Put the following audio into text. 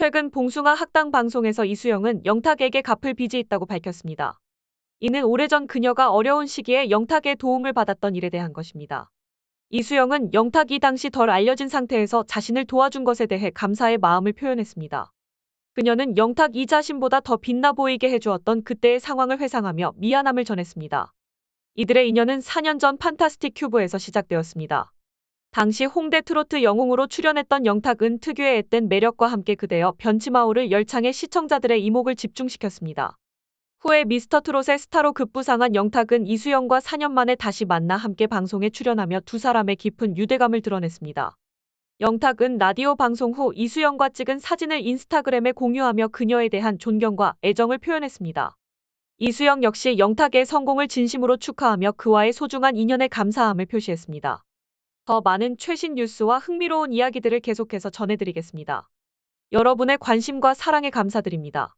최근 봉숭아 학당 방송에서 이수영은 영탁에게 갚을 빚이 있다고 밝혔습니다. 이는 오래전 그녀가 어려운 시기에 영탁의 도움을 받았던 일에 대한 것입니다. 이수영은 영탁이 당시 덜 알려진 상태에서 자신을 도와준 것에 대해 감사의 마음을 표현했습니다. 그녀는 영탁 이 자신보다 더 빛나 보이게 해주었던 그때의 상황을 회상하며 미안함을 전했습니다. 이들의 인연은 4년 전 판타스틱 큐브에서 시작되었습니다. 당시 홍대 트로트 영웅으로 출연했던 영탁은 특유의 앳된 매력과 함께 그대여 변치마오를 열창해 시청자들의 이목을 집중시켰습니다. 후에 미스터 트롯의 스타로 급부상한 영탁은 이수영과 4년 만에 다시 만나 함께 방송에 출연하며 두 사람의 깊은 유대감을 드러냈습니다. 영탁은 라디오 방송 후 이수영과 찍은 사진을 인스타그램에 공유하며 그녀에 대한 존경과 애정을 표현했습니다. 이수영 역시 영탁의 성공을 진심으로 축하하며 그와의 소중한 인연에 감사함을 표시했습니다. 더 많은 최신 뉴스와 흥미로운 이야기들을 계속해서 전해드리겠습니다. 여러분의 관심과 사랑에 감사드립니다.